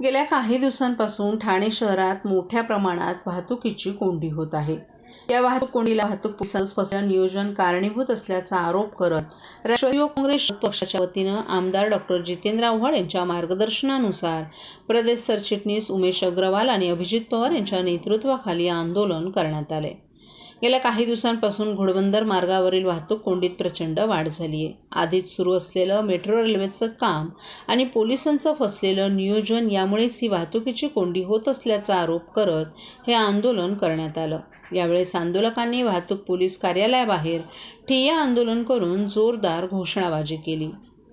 गेल्या काही दिवसांपासून ठाणे शहरात मोठ्या प्रमाणात वाहतुकीची कोंडी होत आहे. या वाहतूक कोंडीला वाहतूक पोलिसांचं नियोजन कारणीभूत असल्याचा आरोप करत राष्ट्रवादी काँग्रेस पक्षाच्या वतीनं आमदार डॉक्टर जितेंद्र आव्हाड यांच्या मार्गदर्शनानुसार प्रदेश सरचिटणीस उमेश अग्रवाल आणि अभिजित पवार यांच्या नेतृत्वाखाली आंदोलन करण्यात आले गेल्या काही दिवसांपासून घोडबंदर मार्गावरील वाहतूक कोंडीत प्रचंड वाढ झाली आहे आधीच सुरू असलेलं मेट्रो रेल्वेचं काम आणि पोलिसांचं फसलेलं नियोजन यामुळेच ही वाहतुकीची कोंडी होत असल्याचा आरोप करत हे आंदोलन करण्यात आलं. यावेळेस आंदोलकांनी वाहतूक पोलीस कार्यालयाबाहेर ठिय्या आंदोलन करून जोरदार घोषणाबाजी केली.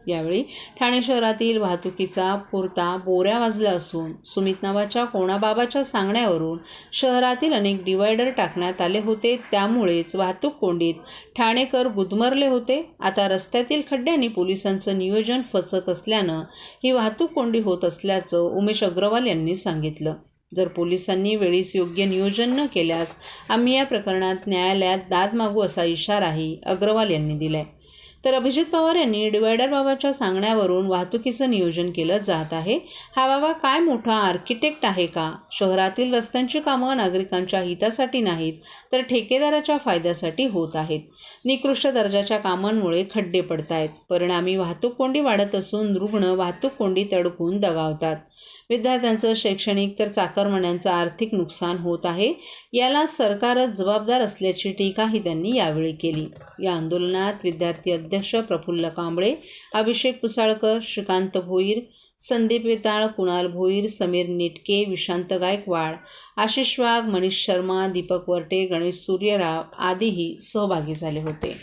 यावेळी ठाणे शहरातील वाहतुकीचा पुरता बोऱ्या वाजला असून सुमित नावाच्या कोणाबाबाच्या सांगण्यावरून शहरातील अनेक डिवायडर टाकण्यात आले होते. त्यामुळेच वाहतूक कोंडीत ठाणेकर गुदमरले होते. आता रस्त्यातील खड्ड्यांनी पोलिसांचं नियोजन फसत असल्यानं ही वाहतूक कोंडी होत असल्याचं उमेश अग्रवाल यांनी सांगितलं. जर पोलिसांनी वेळीच योग्य नियोजन न केल्यास आम्ही या प्रकरणात न्यायालयात दाद मागू असा इशाराही अग्रवाल यांनी दिलाय. तर अभिजित पवार यांनी डिवायडर बाबाच्या सांगण्यावरून वाहतुकीचं नियोजन केलं जात आहे. हा बाबा काय मोठा आर्किटेक्ट आहे का? शहरातील रस्त्यांची कामं नागरिकांच्या हितासाठी नाहीत तर ठेकेदाराच्या फायद्यासाठी होत आहेत. निकृष्ट दर्जाच्या कामांमुळे खड्डे पडत आहेत परिणामी वाहतूक कोंडी वाढत असून रुग्ण वाहतूक कोंडीत अडकून दगावतात. विद्यार्थ्यांचं शैक्षणिक तर चाकरमान्यांचं आर्थिक नुकसान होत आहे. याला सरकारच जबाबदार असल्याची टीकाही त्यांनी यावेळी केली. या आंदोलनात विद्यार्थी अध्यक्ष प्रफुल्ल कांबळे अभिषेक पुसाळकर श्रीकांत भोईर संदीप वेताळ कुणाल भोईर समीर निटके विशांत गायकवाड आशिष वाघ मनीष शर्मा दीपक वरटे गणेश सूर्यराव आदीही सहभागी झाले होते.